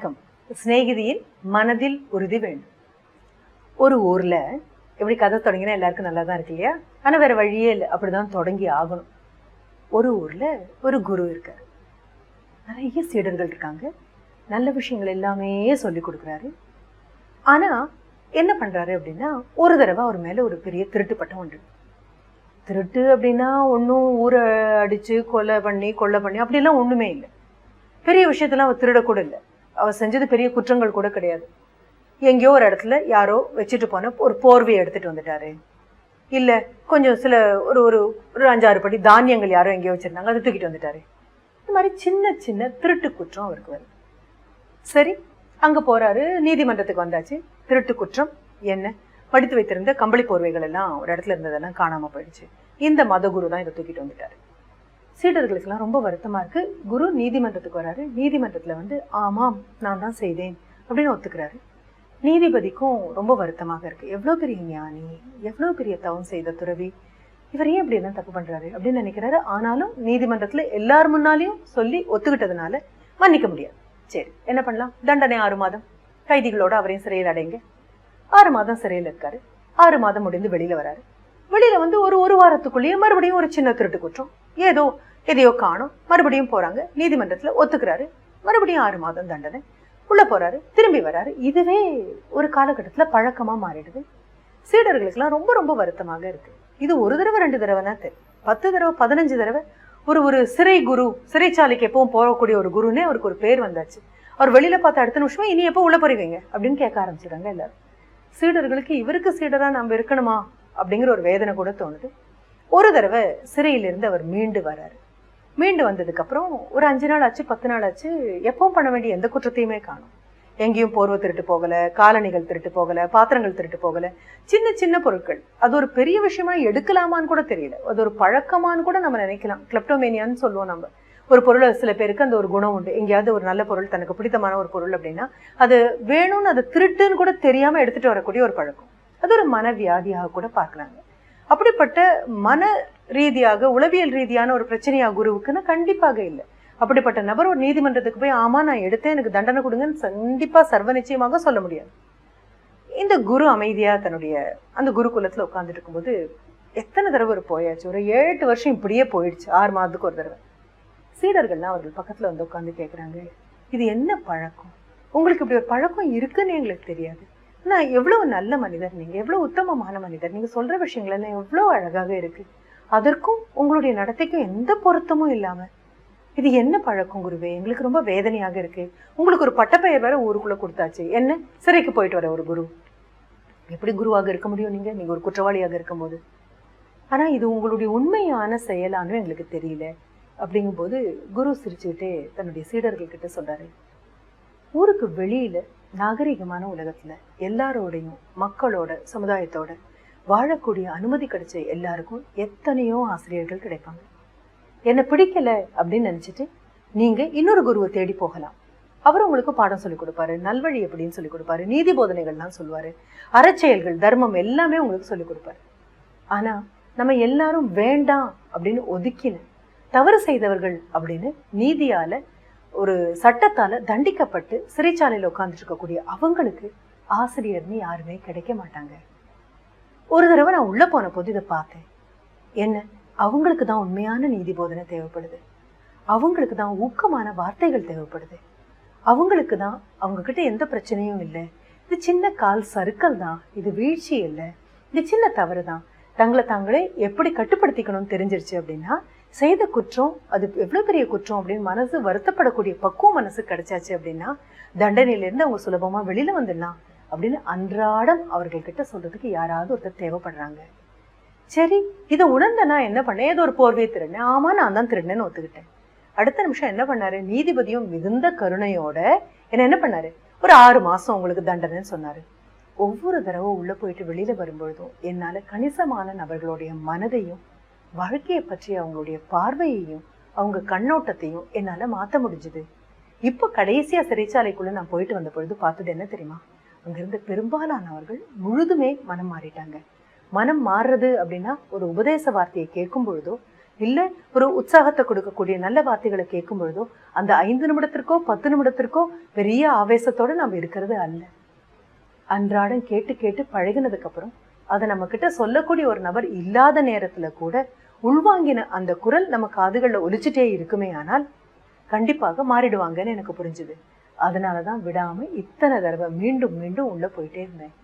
வணக்கம். சிநேகிதியின் மனதில் உறுதி வேண்டும். ஒரு ஊர்ல எப்படி கதை தொடங்கினா எல்லாருக்கும் நல்லா தான் இருக்கு இல்லையா? ஆனா வேற வழியே இல்லை. அப்படிதான் தொடங்கி ஆகணும். ஒரு ஊர்ல ஒரு குரு இருக்காரு. நிறைய சீடர்கள் இருக்காங்க. நல்ல விஷயங்கள் எல்லாமே சொல்லி கொடுக்குறாரு. ஆனா என்ன பண்றாரு அப்படின்னா ஒரு தடவை அவர் மேல ஒரு பெரிய திருட்டு பட்டம் உண்டு திருட்டு அப்படின்னா ஒன்றும் ஊரை அடிச்சு கொலை பண்ணி கொள்ளை பண்ணி அப்படிலாம் ஒண்ணுமே இல்லை. பெரிய விஷயத்தெல்லாம் அவர் திருடக்கூட இல்லை. அவர் செஞ்சது பெரிய குற்றங்கள் கூட கிடையாது. எங்கேயோ ஒரு இடத்துல யாரோ வச்சுட்டு போன ஒரு போர்வையை எடுத்துட்டு வந்துட்டாரு. இல்லை கொஞ்சம் சில ஒரு ஒரு ஒரு அஞ்சாறு படி தானியங்கள் யாரோ எங்கேயோ வச்சிருந்தாங்க அதை தூக்கிட்டு வந்துட்டாரு. இந்த மாதிரி சின்ன சின்ன திருட்டு குற்றம் அவருக்கு வருது. சரி அங்க போறாரு நீதிமன்றத்துக்கு வந்தாச்சு. திருட்டு குற்றம் என்ன? படித்து வைத்திருந்த கம்பளி போர்வைகள் எல்லாம் ஒரு இடத்துல இருந்ததெல்லாம் காணாமல் போயிடுச்சு. இந்த மதகுரு தான் இதை தூக்கிட்டு வந்துட்டாரு. சீடர்களுக்கெல்லாம் ரொம்ப வருத்தமா இருக்கு. குரு நீதிமன்றத்துக்கு வராரு. நீதிமன்றத்துல வந்து ஆமாம் நான் தான் செய்தேன் அப்படின்னு ஒத்துக்கிறாரு. நீதிபதிக்கும் ரொம்ப வருத்தமாக இருக்கு. எவ்வளோ பெரிய ஞானி எவ்வளோ பெரிய தவம் செய்த துறவி இவர் ஏன் இப்படி என்ன தப்பு பண்றாரு? அப்படின்னு நினைக்கிறாரு. ஆனாலும் நீதிமன்றத்துல எல்லார் முன்னாலையும் சொல்லி ஒத்துக்கிட்டதுனால மன்னிக்க முடியாது. சரி என்ன பண்ணலாம்? தண்டனை ஆறு மாதம். கைதிகளோட அவரையும் சிறையில் அடைங்க. ஆறு மாதம் சிறையில் இருக்காரு. ஆறு மாதம் முடிந்து வெளியில வராரு. வெளியில வந்து ஒரு ஒரு வாரத்துக்குள்ளேயே மறுபடியும் ஒரு சின்ன திருட்டு குற்றம். ஏதோ எதையோ காணும். மறுபடியும் போறாங்க. நீதிமன்றத்துல ஒத்துக்கிறாரு. மறுபடியும் ஆறு மாதம் தண்டனை. உள்ள போறாரு. திரும்பி வராரு. இதுவே ஒரு காலகட்டத்துல பழக்கமா மாறிடுது. சீடர்களுக்கெல்லாம் ரொம்ப ரொம்ப வருத்தமாக இருக்கு. இது ஒரு தடவை ரெண்டு தடவைனா தெரியும் பத்து தடவை பதினஞ்சு தடவை. ஒரு ஒரு சிறை குரு சிறைச்சாலைக்கு எப்பவும் போகக்கூடிய ஒரு குருன்னே அவருக்கு ஒரு பேர் வந்தாச்சு. அவர் வெளியில பார்த்த அடுத்த நிமிஷமே இனி எப்போ உள்ள போறீங்க? அப்படின்னு கேட்க ஆரம்பிச்சிடுறாங்க எல்லாரும். சீடர்களுக்கு இவருக்கு சீடரா நம்ம இருக்கணுமா? அப்படிங்கிற ஒரு வேதனை கூட தோணுது. ஒரு தடவை சிறையிலிருந்து அவர் மீண்டு வராரு. மீண்டு வந்ததுக்கு அப்புறம் ஒரு அஞ்சு நாள் ஆச்சு பத்து நாள் ஆச்சு எப்பவும் பண்ண வேண்டிய எந்த குற்றத்தையுமே காணும். எங்கேயும் போர்வை திருட்டு போகல காலணிகள் திருட்டு போகல பாத்திரங்கள் திருட்டு போகல. சின்ன சின்ன பொருட்கள். அது ஒரு பெரிய விஷயமா எடுக்கலாமான்னு கூட தெரியல. அது ஒரு பழக்கமான்னு கூட நம்ம நினைக்கலாம். கிளப்டோமேனியான்னு சொல்லுவோம் நம்ம. ஒரு பொருளை சில பேருக்கு அந்த ஒரு குணம் உண்டு. எங்கேயாவது ஒரு நல்ல பொருள் தனக்கு பிடித்தமான ஒரு பொருள் அப்படின்னா அது வேணும்னு அது திருட்டுன்னு கூட தெரியாம எடுத்துட்டு வரக்கூடிய ஒரு பழக்கம். அது ஒரு மனவியாதியாக கூட பார்க்கலாங்க. அப்படிப்பட்ட மன ரீதியாக உளவியல் ரீதியான ஒரு பிரச்சனையா குருவுக்குன்னு கண்டிப்பாக இல்லை. அப்படிப்பட்ட நபர் ஒரு நீதிமன்றத்துக்கு போய் ஆமா நான் எடுத்தேன் எனக்கு தண்டனை கொடுங்கன்னு கண்டிப்பா சர்வ நிச்சயமாக சொல்ல முடியாது. இந்த குரு அமைதியா தன்னுடைய அந்த குருகுலத்துல உட்காந்துட்டு இருக்கும்போது எத்தனை தடவை ஒரு போயாச்சு? ஒரு ஏழு எட்டு வருஷம் இப்படியே போயிடுச்சு ஆறு மாதத்துக்கு ஒரு தடவை. சீடர்கள்லாம் அவர்கள் பக்கத்துல வந்து உட்காந்து கேட்குறாங்க இது என்ன பழக்கம்? உங்களுக்கு இப்படி ஒரு பழக்கம் இருக்குன்னு எங்களுக்கு தெரியாது. ஆனால் எவ்வளோ நல்ல மனிதர் நீங்கள் எவ்வளோ உத்தமமான மனிதர் நீங்கள் சொல்கிற விஷயங்கள் எல்லாம் எவ்வளோ அழகாக இருக்குது அதற்கும் உங்களுடைய நடத்தைக்கும் எந்த பொருத்தமும் இல்லாமல் இது என்ன பழக்கம் குருவே? எங்களுக்கு ரொம்ப வேதனையாக இருக்கு. உங்களுக்கு ஒரு பட்டப்பெயர் வேற ஊருக்குள்ளே கொடுத்தாச்சு. என்ன? சிறைக்கு போயிட்டு வர ஒரு குரு. எப்படி குருவாக இருக்க முடியும் நீங்கள் நீங்கள் ஒரு குற்றவாளியாக இருக்கும்போது. ஆனால் இது உங்களுடைய உண்மையான செயலான்னு எங்களுக்கு தெரியல. அப்படிங்கும்போது குரு சிரிச்சுக்கிட்டே தன்னுடைய சீடர்கள் சொல்கிறாரு ஊருக்கு வெளியில நாகரிகமான உலகத்துல எல்லாரோடையும் மக்களோட சமுதாயத்தோட வாழக்கூடிய அனுமதி கிடைச்ச எல்லாருக்கும் எத்தனையோ ஆசிரியர்கள் கிடைப்பாங்க. என்ன பிடிக்கல அப்படின்னு நினைச்சிட்டு நீங்க இன்னொரு குருவை தேடி போகலாம். அவர் உங்களுக்கு பாடம் சொல்லிக் கொடுப்பாரு நல்வழி எப்படின்னு சொல்லிக் கொடுப்பாரு நீதி போதனைகள்லாம் சொல்லுவாரு அறச்செயல்கள் தர்மம் எல்லாமே உங்களுக்கு சொல்லிக் கொடுப்பாரு. ஆனா நம்ம எல்லாரும் வேண்டாம் அப்படின்னு ஒதுக்கின தவறு செய்தவர்கள் அப்படின்னு நீதியால ஒரு சட்டத்தால தண்டிக்கப்பட்டு சிறைச்சாலையில் உட்கார்ந்துட்டு இருக்கக்கூடிய அவங்களுக்கு ஆசிரியர்னு யாருமே கிடைக்க மாட்டாங்க. ஒரு தடவை நான் உள்ள போன போது இதை பார்த்தேன். என்ன? அவங்களுக்கு தான் உண்மையான நீதி போதனை தேவைப்படுது. அவங்களுக்கு தான் ஊக்கமான வார்த்தைகள் தேவைப்படுது. அவங்களுக்கு தான் அவங்க கிட்ட எந்த பிரச்சனையும் இல்லை. இது சின்ன கால் சறுக்கல் தான் இது வீழ்ச்சி இல்லை. இது சின்ன தவறு தான். தங்களை தாங்களே எப்படி கட்டுப்படுத்திக்கணும்னு தெரிஞ்சிருச்சு அப்படின்னா செய்த குற்றம் அது எவ்வளவு பெரிய குற்றம் அப்படின்னு மனசு வருத்தப்படக்கூடிய பக்குவம் மனசு கிடைச்சாச்சு அப்படின்னா தண்டனையிலேருந்து அவங்க சுலபமா வெளியில வந்துடலாம் அப்படின்னு அன்றாடம் அவர்கள் கிட்ட சொல்றதுக்கு யாராவது ஒருத்தர் தேவைப்படுறாங்க. சரி இதை உணர்ந்த நான் என்ன பண்ணேன்? ஏதோ ஒரு போர்வையை திருடினேன். ஆமா நான் தான் திருடினேன்னு ஒத்துக்கிட்டேன். அடுத்த நிமிஷம் என்ன பண்ணாரு? நீதிபதியும் மிகுந்த கருணையோட என்ன என்ன பண்ணாரு? ஒரு ஆறு மாசம் உங்களுக்கு தண்டனைன்னு சொன்னாரு. ஒவ்வொரு தடவை உள்ள போயிட்டு வெளியில வரும்பொழுதும் என்னால கணிசமான நபர்களுடைய மனதையும் வாழ்க்கையை பற்றி அவங்களுடைய பார்வையையும் அவங்க கண்ணோட்டத்தையும் என்னால மாத்த முடிஞ்சுது. இப்போ கடைசியா சிறைச்சாலைக்குள்ள நான் போயிட்டு வந்த பொழுது பார்த்தது என்ன தெரியுமா? அங்கிருந்த பெரும்பாலானவர்கள் முழுதுமே மனம் மாறிட்டாங்க. மனம் மாறுறது அப்படின்னா ஒரு உபதேச வார்த்தையை கேட்கும் பொழுதோ இல்ல ஒரு உற்சாகத்தை கொடுக்கக்கூடிய நல்ல வார்த்தைகளை கேட்கும் பொழுதோ அந்த ஐந்து நிமிடத்திற்கோ பத்து நிமிடத்திற்கோ பெரிய ஆவேசத்தோட நாம் இருக்கிறது அல்ல. அன்றாடம் கேட்டு கேட்டு பழகினதுக்கு அப்புறம் அதை நம்ம கிட்ட சொல்லக்கூடிய ஒரு நபர் இல்லாத நேரத்துல கூட உள்வாங்கின அந்த குரல் நம்ம காதுகளில் ஒலிச்சிட்டே இருக்குமே ஆனால் கண்டிப்பாக மாறிடுவாங்கன்னு எனக்கு புரிஞ்சுது. அதனால தான் விடாம இத்தனை தடவை மீண்டும் மீண்டும் உள்ள போயிட்டே இருந்தேன்.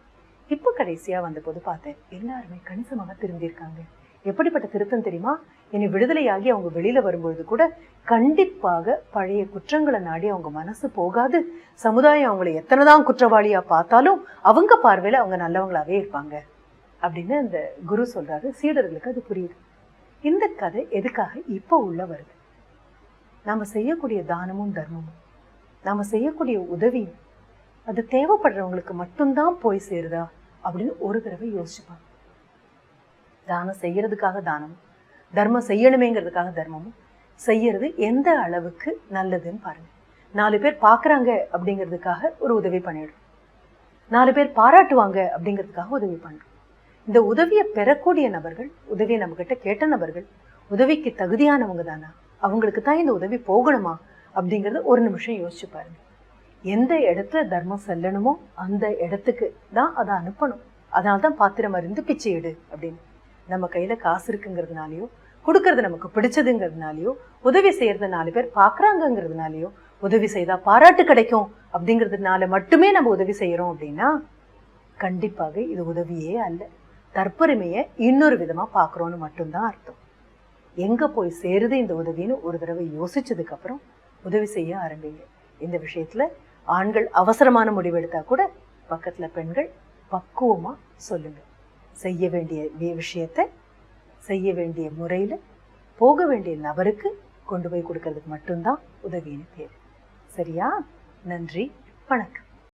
இப்போ கடைசியா வந்தபோது பார்த்தேன் எல்லாருமே கணிசமாக திரும்பியிருக்காங்க எப்படிப்பட்ட திருத்தம் தெரியுமா? இனி விடுதலையாகி அவங்க வெளியில வரும்பொழுது கூட கண்டிப்பாக பழைய குற்றங்களை நாடி அவங்க மனசு போகாது. சமுதாயம் அவங்களை எத்தனைதான் குற்றவாளியா பார்த்தாலும் அவங்க பார்வையில அவங்க நல்லவங்களாவே இருப்பாங்க. அப்படின்னு அந்த குரு சொல்றாரு. சீடர்களுக்கு அது புரியுது. இந்த கதை எதுக்காக இப்போ உள்ள வருது? நாம செய்யக்கூடிய தானமும் தர்மமும் நாம செய்யக்கூடிய உதவியும் அது தேவைப்படுறவங்களுக்கு மட்டும்தான் போய் சேருதா அப்படின்னு ஒரு தடவை யோசிச்சுப்பாங்க. தானம் செய்யறதுக்காக தானமும் தர்மம் செய்யணுமேங்கிறதுக்காக தர்மமும் செய்யறது எந்த அளவுக்கு நல்லதுன்னு பாருங்க. நாலு பேர் பார்க்குறாங்க அப்படிங்கிறதுக்காக ஒரு உதவி பண்ணிடுறோம். நாலு பேர் பாராட்டுவாங்க அப்படிங்கிறதுக்காக உதவி பண்ணுறோம் இந்த உதவியை பெறக்கூடிய நபர்கள் உதவியை நம்ம கிட்ட கேட்ட நபர்கள் உதவிக்கு தகுதியானவங்க தானா? அவங்களுக்கு தான் இந்த உதவி போகணுமா? அப்படிங்கறத ஒரு நிமிஷம் யோசிச்சு பாருங்க. எந்த இடத்துல தர்மம் செல்லணுமோ அந்த இடத்துக்கு தான் அதை அனுப்பணும். அதனால தான் பாத்திரம் அறிந்து பிச்சை எடு அப்படின்னு. நம்ம கையில காசு இருக்குங்கிறதுனாலயோ கொடுக்கறது நமக்கு பிடிச்சதுங்கிறதுனாலயோ உதவி செய்யறத நாலு பேர் பாக்குறாங்கங்கிறதுனாலயோ உதவி செய்தா பாராட்டு கிடைக்கும் அப்படிங்கிறதுனால மட்டுமே நம்ம உதவி செய்யறோம் அப்படின்னா கண்டிப்பாக இது உதவியே அல்ல. தற்பெருமையை இன்னொரு விதமாக பார்க்குறோன்னு மட்டும்தான் அர்த்தம். எங்கே போய் சேருது இந்த உதவின்னு ஒரு தடவை யோசிச்சதுக்கப்புறம் உதவி செய்ய ஆரம்பிங்க. இந்த விஷயத்தில் ஆண்கள் அவசரமான முடிவெடுத்தா கூட பக்கத்தில் பெண்கள் பக்குவமாக சொல்லுங்கள் செய்ய வேண்டிய விஷயத்தை செய்ய வேண்டிய முறையில் போக வேண்டிய நபருக்கு கொண்டு போய் கொடுக்கறதுக்கு மட்டும்தான் உதவின்னு பேர். சரியா? நன்றி. வணக்கம்.